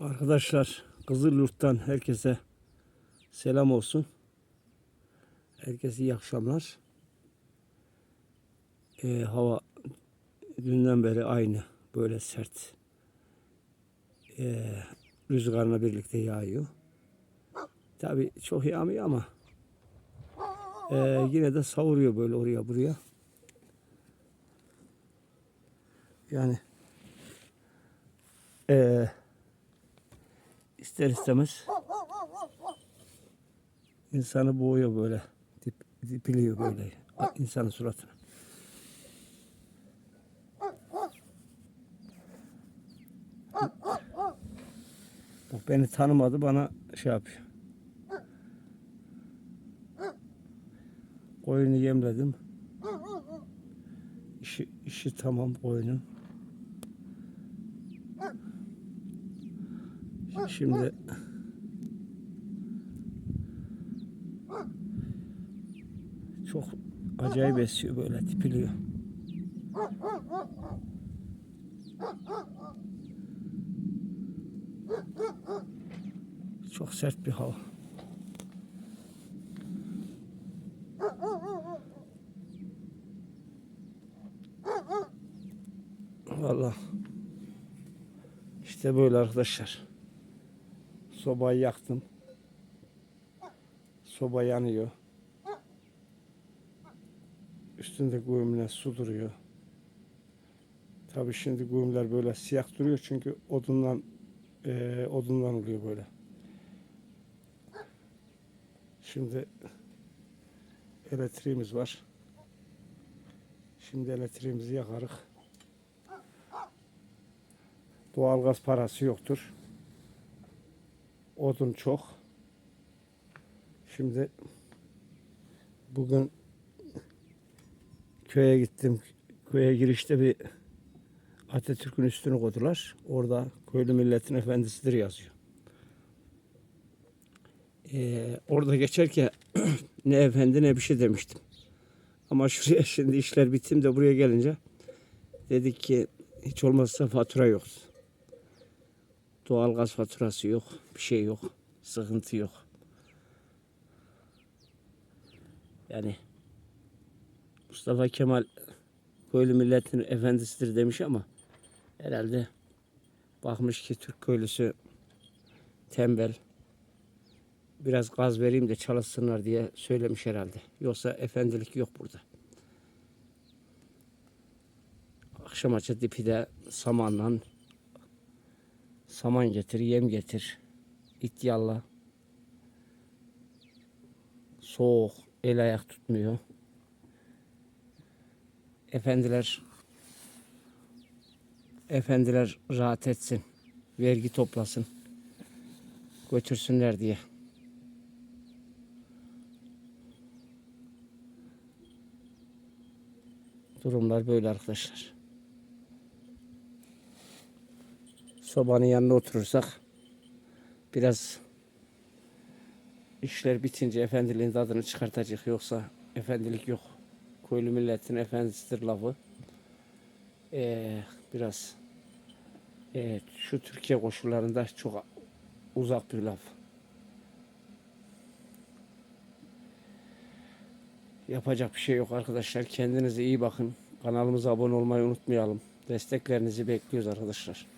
Arkadaşlar Kızılyurt'tan herkese selam olsun. Herkese iyi akşamlar. Ee, hava dünden beri aynı böyle sert. Ee, rüzgarla birlikte yağıyor. Tabi çok yağmıyor ama ee, yine de savuruyor böyle oraya buraya. Yani ee, ister istemez insanı boğuyor böyle. Dip, dipiliyor böyle insanın suratına. Bak beni tanımadı bana şey yapıyor. Koyunu yemledim. İşi, işi tamam koyunun. Şimdi çok acayip esiyor böyle tipiliyor. Çok sert bir hava. Vallahi işte böyle arkadaşlar. Sobayı yaktım. Soba yanıyor. Üstünde güğümle su duruyor. Tabii şimdi güğümler böyle siyah duruyor çünkü odundan eee, odundan oluyor böyle. Şimdi elektriğimiz var. Şimdi elektriğimizi yakarık. Doğalgaz parası yoktur. Odun çok. Şimdi bugün köye gittim. Köye girişte bir Atatürk'ün üstünü koydular. Orada köylü milletin efendisidir yazıyor. Ee, orada geçerken ne efendi ne bir şey demiştim. Ama şuraya şimdi işler bittim de buraya gelince dedik ki hiç olmazsa fatura yok. Doğalgaz faturası yok. Bir şey yok. Sıkıntı yok. Yani Mustafa Kemal köylü milletin efendisidir demiş ama herhalde bakmış ki Türk köylüsü tembel biraz gaz vereyim de çalışsınlar diye söylemiş herhalde. Yoksa efendilik yok burada. Akşam açı dipi de samanla saman getir, yem getir. İt yalla. Soğuk, el ayak tutmuyor. Efendiler efendiler rahat etsin. Vergi toplasın. Götürsünler diye. Durumlar böyle arkadaşlar. Sobanın yanına oturursak biraz işler bitince efendiliğin tadını çıkartacak yoksa efendilik yok. Köylü milletin efendisidir lafı. Ee, biraz evet, şu Türkiye koşullarında çok uzak bir laf. Yapacak bir şey yok arkadaşlar. Kendinize iyi bakın. Kanalımıza abone olmayı unutmayalım. Desteklerinizi bekliyoruz arkadaşlar.